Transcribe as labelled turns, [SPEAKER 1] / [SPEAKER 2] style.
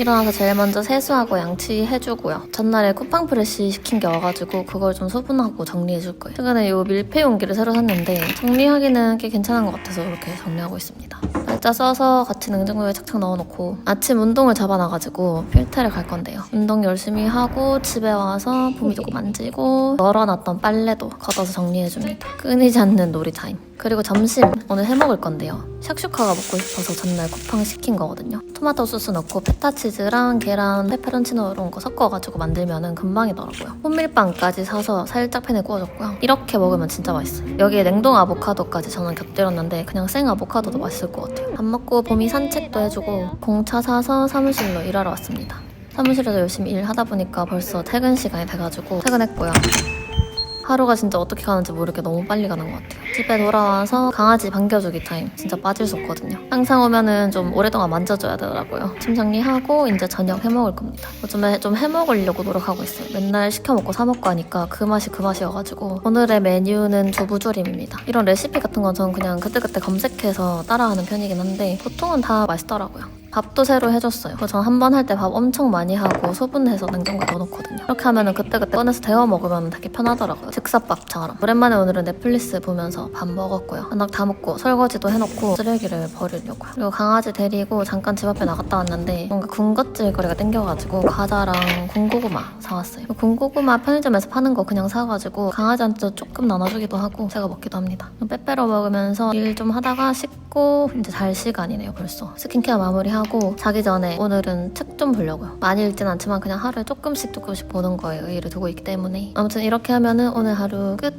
[SPEAKER 1] 일어나서 제일 먼저 세수하고 양치해주고요. 전날에 쿠팡 프레쉬 시킨 게 와가지고 그걸 좀 소분하고 정리해줄 거예요. 최근에 이 밀폐 용기를 새로 샀는데 정리하기는 꽤 괜찮은 것 같아서 이렇게 정리하고 있습니다. 날짜 써서 같이 냉장고에 착착 넣어놓고 아침 운동을 잡아놔가지고 필테를 갈 건데요. 운동 열심히 하고 집에 와서 봄이 조금 만지고 널어놨던 빨래도 걷어서 정리해줍니다. 끊이지 않는 놀이 타임. 그리고 점심 오늘 해 먹을 건데요. 샥슈카가 먹고 싶어서 전날 쿠팡 시킨 거거든요. 토마토 소스 넣고 페타 치즈랑 계란, 페페론치노 이런 거 섞어가지고 만들면은 금방이더라고요. 호밀빵까지 사서 살짝 팬에 구워줬고요. 이렇게 먹으면 진짜 맛있어요. 여기에 냉동 아보카도까지 저는 곁들였는데 그냥 생 아보카도도 맛있을 것 같아요. 밥 먹고 봄이 산책도 해주고 공차 사서 사무실로 일하러 왔습니다. 사무실에서 열심히 일하다 보니까 벌써 퇴근 시간이 돼가지고 퇴근했고요. 하루가 진짜 어떻게 가는지 모르게 너무 빨리 가는 것 같아요. 집에 돌아와서 강아지 반겨주기 타임 진짜 빠질 수 없거든요. 항상 오면은 좀 오랫동안 만져줘야 되더라고요. 짐 정리하고 이제 저녁 해먹을 겁니다. 요즘에 좀 해먹으려고 노력하고 있어요. 맨날 시켜 먹고 사 먹고 하니까 그 맛이 그 맛이어가지고 오늘의 메뉴는 두부조림입니다. 이런 레시피 같은 건 저는 그냥 그때그때 검색해서 따라하는 편이긴 한데 보통은 다 맛있더라고요. 밥도 새로 해줬어요. 전 한 번 할 때 밥 엄청 많이 하고 소분해서 냉장고에 넣어놓거든요. 이렇게 하면은 그때그때 꺼내서 데워 먹으면 되게 편하더라고요. 즉석밥처럼. 오랜만에 오늘은 넷플릭스 보면서 밥 먹었고요. 한낙 다 먹고 설거지도 해놓고 쓰레기를 버리려고요. 그리고 강아지 데리고 잠깐 집 앞에 나갔다 왔는데 뭔가 군것질 거리가 땡겨가지고 과자랑 군고구마 사왔어요. 군고구마 편의점에서 파는 거 그냥 사가지고 강아지한테 조금 나눠주기도 하고 제가 먹기도 합니다. 빼빼로 먹으면서 일 좀 하다가 씻고 이제 잘 시간이네요 벌써. 스킨케어 마무리하고 자기 전에 오늘은 책 좀 보려고요. 많이 읽진 않지만 그냥 하루에 조금씩 조금씩 보는 거에 의의를 두고 있기 때문에 아무튼 이렇게 하면은 오늘 하루 끝.